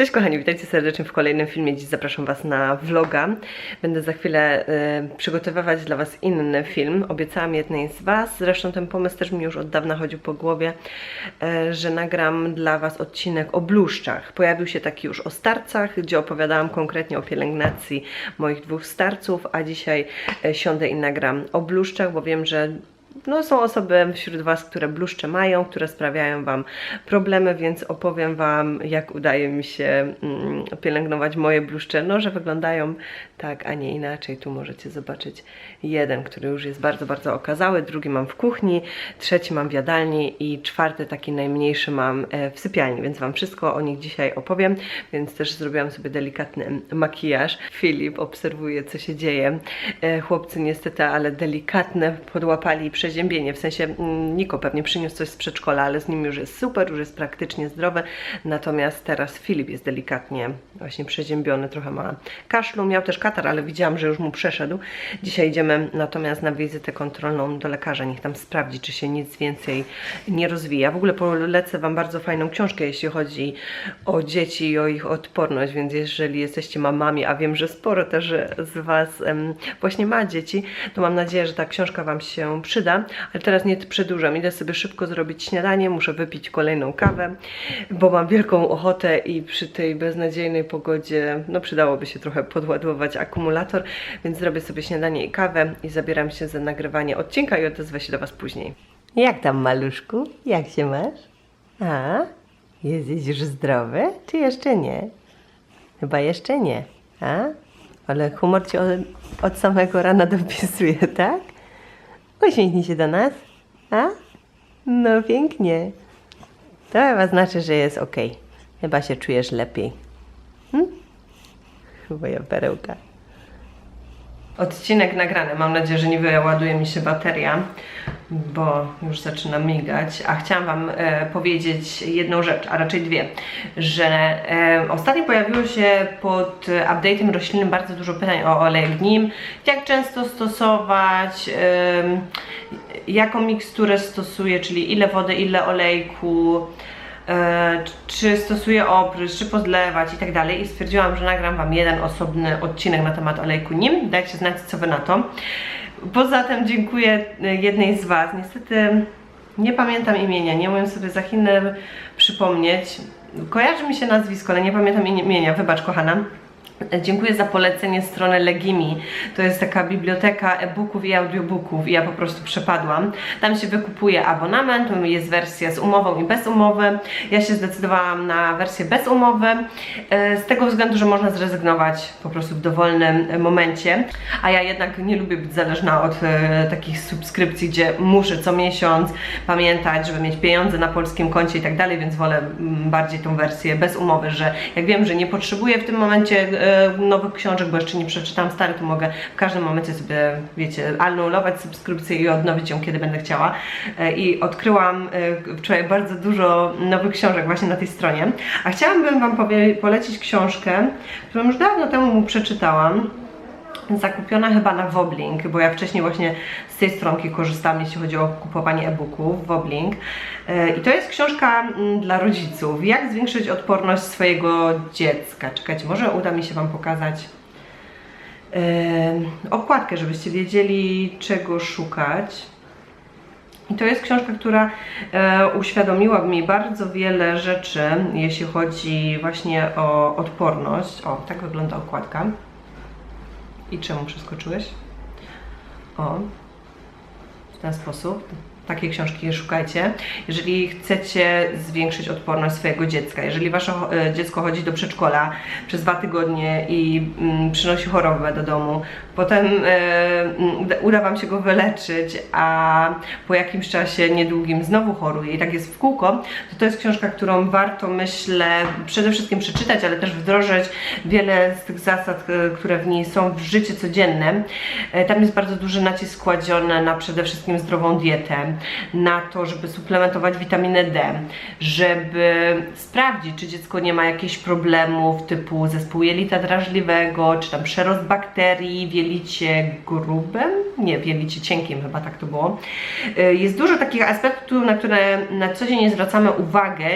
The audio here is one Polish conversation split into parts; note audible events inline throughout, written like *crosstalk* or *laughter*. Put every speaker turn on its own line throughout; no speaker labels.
Cześć kochani, witajcie serdecznie w kolejnym filmie. Dziś zapraszam Was na vloga. Będę za chwilę e, przygotowywać dla Was inny film. Obiecałam jednej z Was, zresztą ten pomysł też mi już od dawna chodził po głowie, e, że nagram dla Was odcinek o bluszczach. Pojawił się taki już o starcach, gdzie opowiadałam konkretnie o pielęgnacji moich dwóch starców, a dzisiaj e, siądę i nagram o bluszczach, bo wiem, że no, są osoby wśród Was, które bluszcze mają, które sprawiają Wam problemy, więc opowiem Wam, jak udaje mi się mm, pielęgnować moje bluszcze. No, że wyglądają tak, a nie inaczej. Tu możecie zobaczyć jeden, który już jest bardzo, bardzo okazały, drugi mam w kuchni, trzeci mam w jadalni i czwarty, taki najmniejszy mam e, w sypialni, więc Wam wszystko o nich dzisiaj opowiem, więc też zrobiłam sobie delikatny makijaż. Filip obserwuje, co się dzieje. E, Chłopcy niestety, ale delikatne podłapali przeziębienie, w sensie mm, Niko pewnie przyniósł coś z przedszkola, ale z nim już jest super, już jest praktycznie zdrowy, natomiast teraz Filip jest delikatnie właśnie przeziębiony, trochę ma kaszlu, miał też katar, ale widziałam, że już mu przeszedł. Dzisiaj idziemy natomiast na wizytę kontrolną do lekarza, niech tam sprawdzi, czy się nic więcej nie rozwija. W ogóle polecę Wam bardzo fajną książkę, jeśli chodzi o dzieci i o ich odporność, więc jeżeli jesteście mamami, a wiem, że sporo też z Was właśnie ma dzieci, to mam nadzieję, że ta książka Wam się przyda, ale teraz nie przedłużam, idę sobie szybko zrobić śniadanie, muszę wypić kolejną kawę, bo mam wielką ochotę i przy tej beznadziejnej pogodzie, no przydałoby się trochę podładować akumulator, więc zrobię sobie śniadanie i kawę i zabieram się za nagrywanie odcinka i odezwę się do Was później. Jak tam, maluszku? Jak się masz? A? Jesteś już zdrowy, czy jeszcze nie? Chyba jeszcze nie, a? Ale humor Cię od, od samego rana dopisuje, tak? Uśmiechnij się do nas, a? No pięknie. To chyba znaczy, że jest ok. Chyba się czujesz lepiej. Hm? Moja perełka. Odcinek nagrany. Mam nadzieję, że nie wyładuje mi się bateria, bo już zaczyna migać. A chciałam Wam e, powiedzieć jedną rzecz, a raczej dwie. Że e, ostatnio pojawiło się pod update'em roślinnym bardzo dużo pytań o olejek nim. Jak często stosować, e, jaką miksturę stosuję, czyli ile wody, ile olejku. E, czy stosuję oprysz, czy podlewać i tak dalej i stwierdziłam, że nagram Wam jeden osobny odcinek na temat olejku nim, dajcie znać co Wy na to. Poza tym dziękuję e, jednej z Was, niestety nie pamiętam imienia, nie umiem sobie za chwilę przypomnieć, kojarzy mi się nazwisko, ale nie pamiętam imienia, wybacz kochana. Dziękuję za polecenie strony Legimi. To jest taka biblioteka e-booków i audiobooków i ja po prostu przepadłam. Tam się wykupuje abonament, jest wersja z umową i bez umowy. Ja się zdecydowałam na wersję bez umowy, e, z tego względu, że można zrezygnować po prostu w dowolnym momencie, a ja jednak nie lubię być zależna od e, takich subskrypcji, gdzie muszę co miesiąc pamiętać, żeby mieć pieniądze na polskim koncie i tak dalej, więc wolę mm, bardziej tą wersję bez umowy, że jak wiem, że nie potrzebuję w tym momencie e, nowych książek, bo jeszcze nie przeczytam stary, to mogę w każdym momencie sobie, wiecie, anulować subskrypcję i odnowić ją, kiedy będę chciała. E, I odkryłam e, wczoraj bardzo dużo nowych książek właśnie na tej stronie. A chciałabym Wam polecić książkę, którą już dawno temu przeczytałam zakupiona chyba na Woblink, bo ja wcześniej właśnie z tej stronki korzystałam, jeśli chodzi o kupowanie e-booków, Woblink. E, I to jest książka mm, dla rodziców. Jak zwiększyć odporność swojego dziecka. Czekajcie, może uda mi się Wam pokazać okładkę, żebyście wiedzieli czego szukać. I to jest książka, która e, uświadomiła mi bardzo wiele rzeczy, jeśli chodzi właśnie o odporność. O, tak wygląda okładka. I czemu przeskoczyłeś? O, w ten sposób. Takie książki szukajcie. Jeżeli chcecie zwiększyć odporność swojego dziecka, jeżeli wasze e, dziecko chodzi do przedszkola przez dwa tygodnie i mm, przynosi chorobę do domu, potem e, mm, uda, wam się go wyleczyć, a po jakimś czasie niedługim znowu choruje i tak jest w kółko, to to jest książka, którą warto, myślę, przede wszystkim przeczytać, ale też wdrożyć wiele z tych zasad, e, które w niej są w życie codzienne. E, Tam jest bardzo duży nacisk kładziony na przede wszystkim zdrową dietę, na to, żeby suplementować witaminę D, żeby sprawdzić, czy dziecko nie ma jakichś problemów typu zespół jelita drażliwego, czy tam przerost bakterii w jelicie grubym, nie, w jelicie cienkim chyba tak to było. Y, Jest dużo takich aspektów, na które na co dzień nie zwracamy uwagę,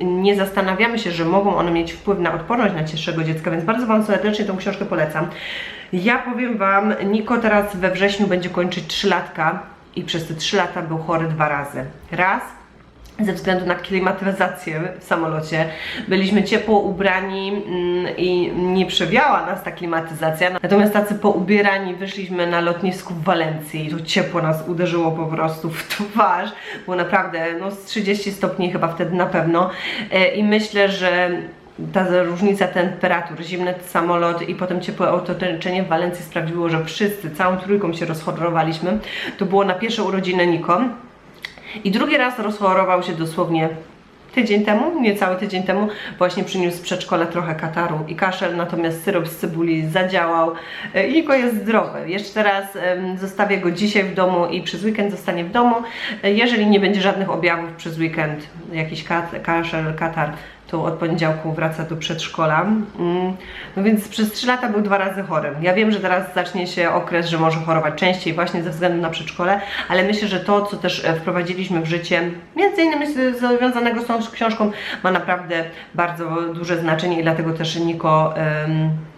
nie zastanawiamy się, że mogą one mieć wpływ na odporność na cięższego dziecka, więc bardzo Wam serdecznie tą książkę polecam. Ja powiem Wam, Niko teraz we wrześniu będzie kończyć 3 latka i przez te 3 lata był chory dwa razy. Raz ze względu na klimatyzację w samolocie. Byliśmy ciepło ubrani mm, i nie przewiała nas ta klimatyzacja. Natomiast tacy poubierani wyszliśmy na lotnisku w Walencji i to ciepło nas uderzyło po prostu w twarz. Było naprawdę no, z 30 stopni chyba wtedy na pewno. E, I myślę, że ta różnica temperatur, zimny samolot i potem ciepłe otoczenie w Walencji sprawiło, że wszyscy, całą trójką się rozchorowaliśmy. To było na pierwsze urodziny Niko. I drugi raz rozchorował się dosłownie tydzień temu, niecały tydzień temu, właśnie przyniósł z przedszkola trochę kataru i kaszel, natomiast syrop z cebuli zadziałał e, i Niko jest zdrowy. Jeszcze em, zostawię go dzisiaj w domu i przez weekend zostanie w domu. E, Jeżeli nie będzie żadnych objawów przez weekend, jakiś kaszel, katar, to od poniedziałku wraca do przedszkola. Mm, No więc przez 3 lata był dwa razy chory. Ja wiem, że teraz zacznie się okres, że może chorować częściej właśnie ze względu na przedszkole, ale myślę, że to, co też e, wprowadziliśmy w życie, między innymi związanego z tą książką, ma naprawdę bardzo duże znaczenie i dlatego też Niko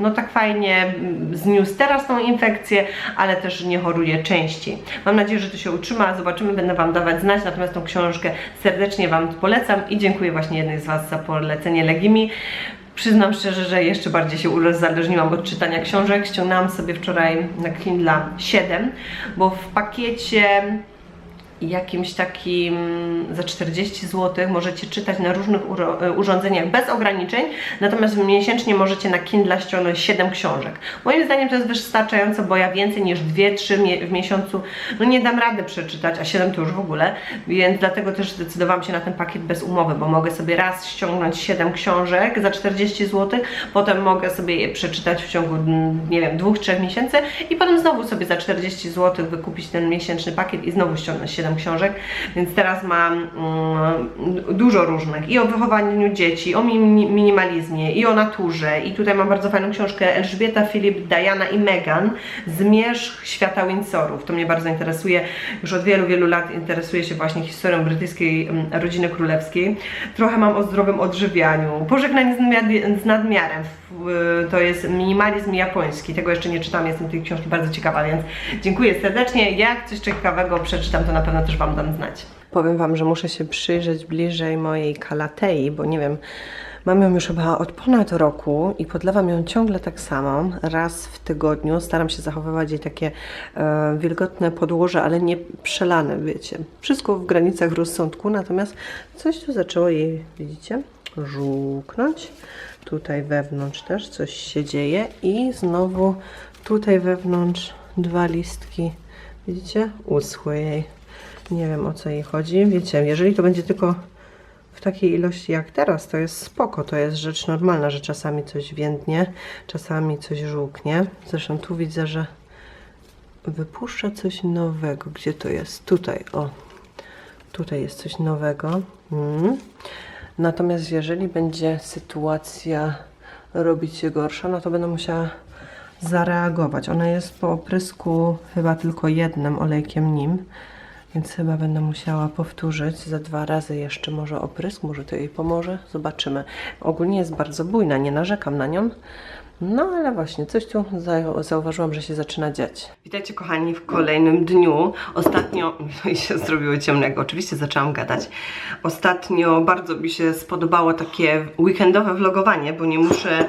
no tak fajnie zniósł teraz tą infekcję, ale też nie choruje częściej. Mam nadzieję, że to się utrzyma, zobaczymy, będę Wam dawać znać, natomiast tą książkę serdecznie Wam polecam i dziękuję właśnie jednej z Was za polecenie Legimi. Przyznam szczerze, że jeszcze bardziej się uzależniłam od czytania książek. Ściągnęłam sobie wczoraj na Kindle 7, bo w pakiecie jakimś takim za 40 zł możecie czytać na różnych e, urządzeniach bez ograniczeń, natomiast miesięcznie możecie na Kindle ściągnąć 7 książek. Moim zdaniem to jest wystarczająco, bo ja więcej niż 2-3 mie- w miesiącu no nie dam rady przeczytać, a 7 to już w ogóle, więc dlatego też zdecydowałam się na ten pakiet bez umowy, bo mogę sobie raz ściągnąć 7 książek za 40 zł, potem mogę sobie je przeczytać w ciągu, nie wiem, 2-3 miesięcy i potem znowu sobie za 40 zł wykupić ten miesięczny pakiet i znowu ściągnąć 7 książek, więc teraz mam mm, dużo różnych i o wychowaniu dzieci, o mini- minimalizmie i o naturze i tutaj mam bardzo fajną książkę Elżbieta, Filip, Diana i Meghan Zmierzch świata Windsorów. To mnie bardzo interesuje. Już od wielu, wielu lat interesuję się właśnie historią brytyjskiej mm, rodziny królewskiej. Trochę mam o zdrowym odżywianiu. Pożegnanie z, nadmi- z nadmiarem. W- To jest minimalizm japoński. Tego jeszcze nie czytam, jestem tej książki bardzo ciekawa, więc dziękuję serdecznie. Jak coś ciekawego przeczytam, to na też Wam dam znać. Powiem Wam, że muszę się przyjrzeć bliżej mojej kalatei, bo nie wiem, mam ją już chyba od ponad roku i podlewam ją ciągle tak samo, raz w tygodniu. Staram się zachowywać jej takie e, wilgotne podłoże, ale nie przelane, wiecie. Wszystko w granicach rozsądku, natomiast coś tu zaczęło jej, widzicie, żółknąć. Tutaj wewnątrz też coś się dzieje i znowu tutaj wewnątrz dwa listki, widzicie, uschły jej. Nie wiem o co jej chodzi. Wiecie, jeżeli to będzie tylko w takiej ilości jak teraz, to jest spoko, to jest rzecz normalna, że czasami coś więdnie, czasami coś żółknie. Zresztą tu widzę, że wypuszcza coś nowego. Gdzie to jest? Tutaj, o. Tutaj jest coś nowego. Mm. Natomiast jeżeli będzie sytuacja robić się gorsza, no to będę musiała zareagować. Ona jest po oprysku chyba tylko jednym olejkiem nim, więc chyba będę musiała powtórzyć za dwa razy jeszcze może oprysk, może to jej pomoże, zobaczymy. Ogólnie jest bardzo bujna, nie narzekam na nią, no ale właśnie coś tu za- zauważyłam, że się zaczyna dziać. Witajcie kochani w kolejnym dniu. Ostatnio, *laughs* no i się zrobiło ciemnego, oczywiście zaczęłam gadać. Ostatnio bardzo mi się spodobało takie weekendowe vlogowanie, bo nie muszę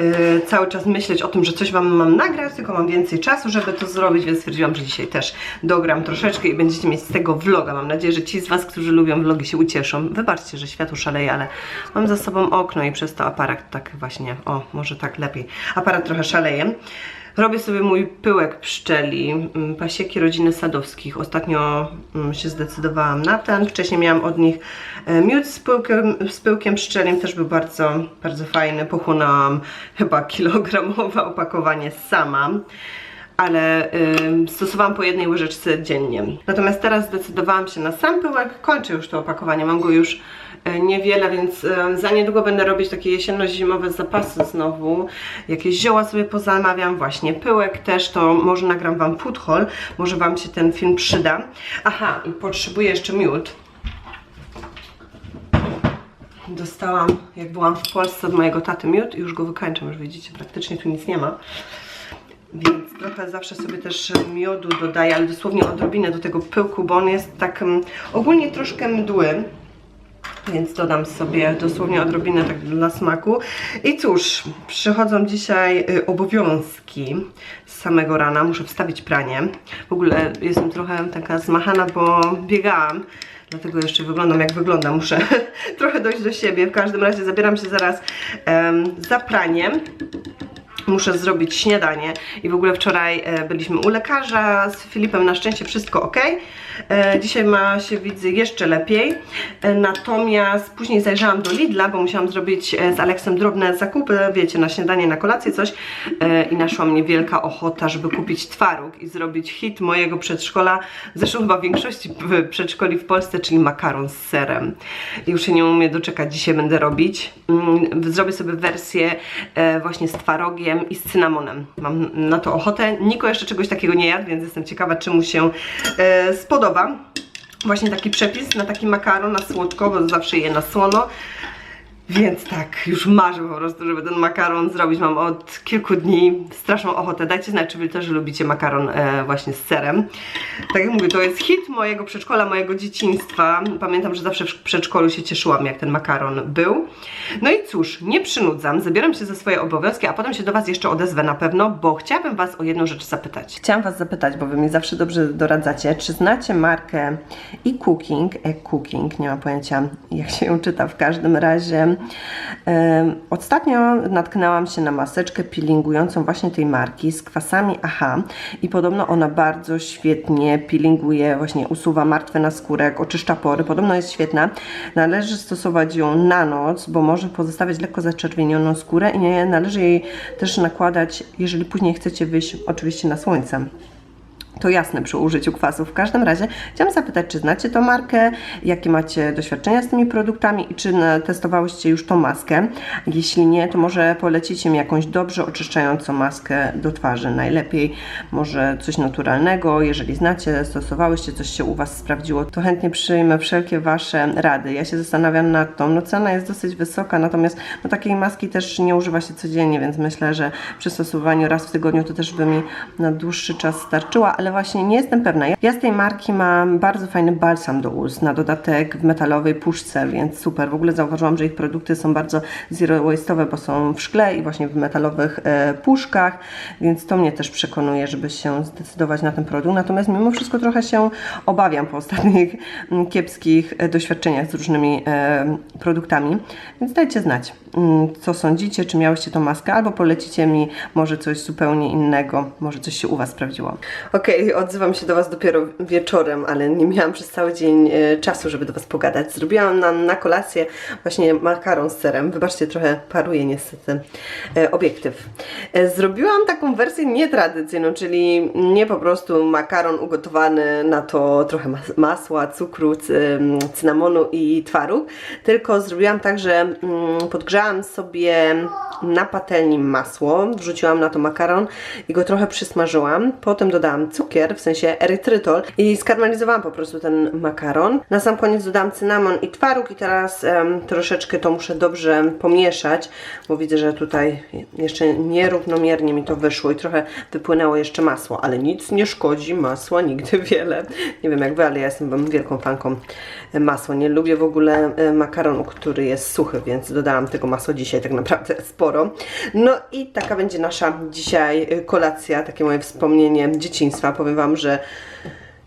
y, cały czas myśleć o tym, że coś Wam mam nagrać, tylko mam więcej czasu, żeby to zrobić, więc stwierdziłam, że dzisiaj też dogram troszeczkę i będziecie mieć z tego vloga. Mam nadzieję, że ci z Was, którzy lubią vlogi się ucieszą. Wybaczcie, że światło szaleje, ale mam za sobą okno i przez to aparat tak właśnie, o, może tak lepiej. Aparat trochę szaleje. Robię sobie mój pyłek pszczeli, mm, pasieki rodziny Sadowskich. Ostatnio mm, się zdecydowałam na ten. Wcześniej miałam od nich e, miód z pyłkiem, z pyłkiem pszczelim, też był bardzo, bardzo fajny. Pochłonęłam chyba kilogramowe opakowanie sama. Ale ym, stosowałam po jednej łyżeczce dziennie. Natomiast teraz zdecydowałam się na sam pyłek, kończę już to opakowanie, mam go już e, niewiele, więc za niedługo będę robić takie jesienno-zimowe zapasy znowu. Jakieś zioła sobie pozamawiam, właśnie pyłek też, to może nagram Wam food haul, może Wam się ten film przyda. Aha, i potrzebuję jeszcze miód. Dostałam, jak byłam w Polsce od mojego taty miód i już go wykańczam, już widzicie, praktycznie tu nic nie ma. Więc trochę zawsze sobie też miodu dodaję, ale dosłownie odrobinę do tego pyłku, bo on jest tak mm, ogólnie troszkę mdły. Więc dodam sobie dosłownie odrobinę tak dla smaku. I cóż, przychodzą dzisiaj y, obowiązki z samego rana. Muszę wstawić pranie. W ogóle jestem trochę taka zmachana, bo biegałam. Dlatego jeszcze wyglądam jak wyglądam. Muszę *laughs* trochę dojść do siebie. W każdym razie zabieram się zaraz em, za pranie muszę zrobić śniadanie i w ogóle wczoraj e, byliśmy u lekarza z Filipem, na szczęście wszystko ok. E, dzisiaj ma się widzę jeszcze lepiej, e, natomiast później zajrzałam do Lidla, bo musiałam zrobić z Aleksem drobne zakupy, wiecie, na śniadanie, na kolację coś i naszła mnie wielka ochota, żeby kupić twaróg i zrobić hit mojego przedszkola, zresztą chyba większości przedszkoli w Polsce, czyli makaron z serem. Już się nie umiem doczekać, dzisiaj będę robić. Mm, Zrobię sobie wersję właśnie z twarogiem i z cynamonem. Mam na to ochotę. Niko jeszcze czegoś takiego nie jadł, więc jestem ciekawa, czy mu się e, spodoba. Właśnie taki przepis na taki makaron, na słodko, bo zawsze je na słono. Więc tak, już marzę po prostu, żeby ten makaron zrobić. Mam od kilku dni straszną ochotę. Dajcie znać, czy wy też lubicie makaron e, właśnie z serem. Tak jak mówię, to jest hit mojego przedszkola, mojego dzieciństwa. Pamiętam, że zawsze w przedszkolu się cieszyłam, jak ten makaron był. No i cóż, nie przynudzam, zabieram się za swoje obowiązki, a potem się do Was jeszcze odezwę na pewno, bo chciałabym Was o jedną rzecz zapytać. Chciałam Was zapytać, bo Wy mi zawsze dobrze doradzacie, czy znacie markę e-cooking, e-cooking, nie mam pojęcia jak się ją czyta w każdym razie. Ostatnio natknęłam się na maseczkę peelingującą właśnie tej marki z kwasami AHA i podobno ona bardzo świetnie peelinguje, właśnie usuwa martwe naskórek, oczyszcza pory, podobno jest świetna. Należy stosować ją na noc, bo może pozostawiać lekko zaczerwienioną skórę i nie należy jej też nakładać, jeżeli później chcecie wyjść oczywiście na słońce. To jasne przy użyciu kwasów. W każdym razie chciałam zapytać, czy znacie tą markę, jakie macie doświadczenia z tymi produktami i czy testowałyście już tą maskę. Jeśli nie, to może polecicie mi jakąś dobrze oczyszczającą maskę do twarzy. Najlepiej może coś naturalnego. Jeżeli znacie, stosowałyście, coś się u Was sprawdziło, to chętnie przyjmę wszelkie Wasze rady. Ja się zastanawiam nad tą. No cena jest dosyć wysoka, natomiast no, takiej maski też nie używa się codziennie, więc myślę, że przy stosowaniu raz w tygodniu to też by mi na dłuższy czas starczyła, ale właśnie nie jestem pewna. Ja- z tej marki mam bardzo fajny balsam do ust, na dodatek w metalowej puszce, więc super. W ogóle zauważyłam, że ich produkty są bardzo zero waste'owe, bo są w szkle i właśnie w metalowych e, puszkach, więc to mnie też przekonuje, żeby się zdecydować na ten produkt. Natomiast mimo wszystko trochę się obawiam po ostatnich mm, kiepskich e, doświadczeniach z różnymi e, produktami, więc dajcie znać, co sądzicie, czy miałyście tą maskę, albo polecicie mi może coś zupełnie innego, może coś się u Was sprawdziło. Okej, odzywam się do Was dopiero wieczorem, ale nie miałam przez cały dzień e, czasu, żeby do Was pogadać. Zrobiłam na, na kolację właśnie makaron z serem. Wybaczcie, trochę paruje niestety e, obiektyw. E, zrobiłam taką wersję nietradycyjną, czyli nie po prostu makaron ugotowany na to trochę mas masła, cukru, cy, cynamonu i twaróg, tylko zrobiłam tak, że mm, podgrzałam sobie na patelni masło, wrzuciłam na to makaron i go trochę przysmażyłam. Potem dodałam cukier, w sensie erytrytol i skarmelizowałam po prostu ten makaron. Na sam koniec dodałam cynamon i twaróg i teraz em, troszeczkę to muszę dobrze pomieszać, bo widzę, że tutaj jeszcze nierównomiernie mi to wyszło i trochę wypłynęło jeszcze masło, ale nic nie szkodzi, masła nigdy wiele. Nie wiem jak wy, ale ja jestem wielką fanką e, masła. Nie lubię w ogóle e, makaronu, który jest suchy, więc dodałam tego masła dzisiaj tak naprawdę sporo. No i taka będzie nasza dzisiaj e, kolacja, takie moje wspomnienie dzieciństwa. Powiem Wam, że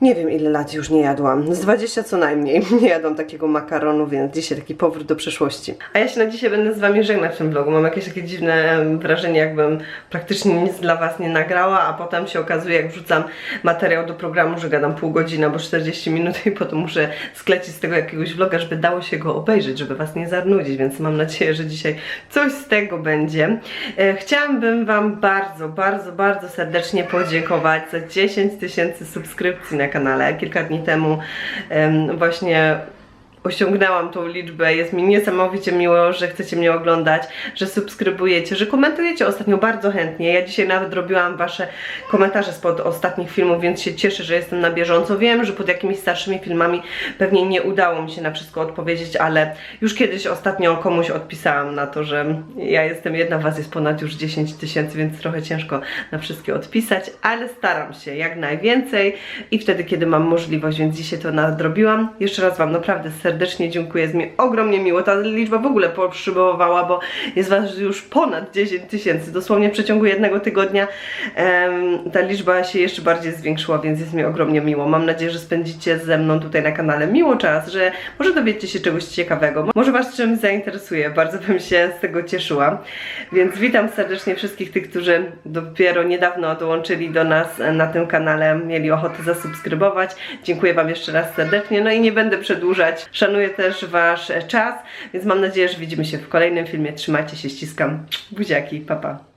Nie wiem ile lat już nie jadłam. Z 20 co najmniej. *laughs* Nie jadłam takiego makaronu, więc dzisiaj taki powrót do przeszłości. A ja się na dzisiaj będę z wami żegnać w tym vlogu. Mam jakieś takie dziwne wrażenie, jakbym praktycznie nic dla was nie nagrała, a potem się okazuje, jak wrzucam materiał do programu, że gadam pół godziny albo 40 minut i *laughs* potem muszę sklecić z tego jakiegoś vloga, żeby dało się go obejrzeć, żeby was nie zanudzić, więc mam nadzieję, że dzisiaj coś z tego będzie. E, Chciałabym wam bardzo, bardzo, bardzo serdecznie podziękować za 10 tysięcy subskrypcji na kanale. Kilka dni temu em, właśnie osiągnęłam tą liczbę. Jest mi niesamowicie miło, że chcecie mnie oglądać, że subskrybujecie, że komentujecie ostatnio bardzo chętnie. Ja dzisiaj nawet robiłam wasze komentarze spod ostatnich filmów, więc się cieszę, że jestem na bieżąco. Wiem, że pod jakimiś starszymi filmami pewnie nie udało mi się na wszystko odpowiedzieć, ale już kiedyś ostatnio komuś odpisałam na to, że ja jestem jedna, was jest ponad już 10 tysięcy, więc trochę ciężko na wszystkie odpisać, ale staram się jak najwięcej i wtedy, kiedy mam możliwość, więc dzisiaj to nadrobiłam. Jeszcze raz wam naprawdę serdecznie dziękuję, jest mi ogromnie miło. Ta liczba w ogóle poprzybowała, bo jest was już ponad 10 tysięcy. Dosłownie w przeciągu jednego tygodnia em, ta liczba się jeszcze bardziej zwiększyła, więc jest mi ogromnie miło. Mam nadzieję, że spędzicie ze mną tutaj na kanale miło czas, że może dowiecie się czegoś ciekawego, może was czymś zainteresuje. Bardzo bym się z tego cieszyła. Więc witam serdecznie wszystkich tych, którzy dopiero niedawno dołączyli do nas na tym kanale, mieli ochotę zasubskrybować. Dziękuję wam jeszcze raz serdecznie. No i nie będę przedłużać. Szanuję też wasz czas, więc mam nadzieję, że widzimy się w kolejnym filmie. Trzymajcie się, ściskam. Buziaki, papa. Pa.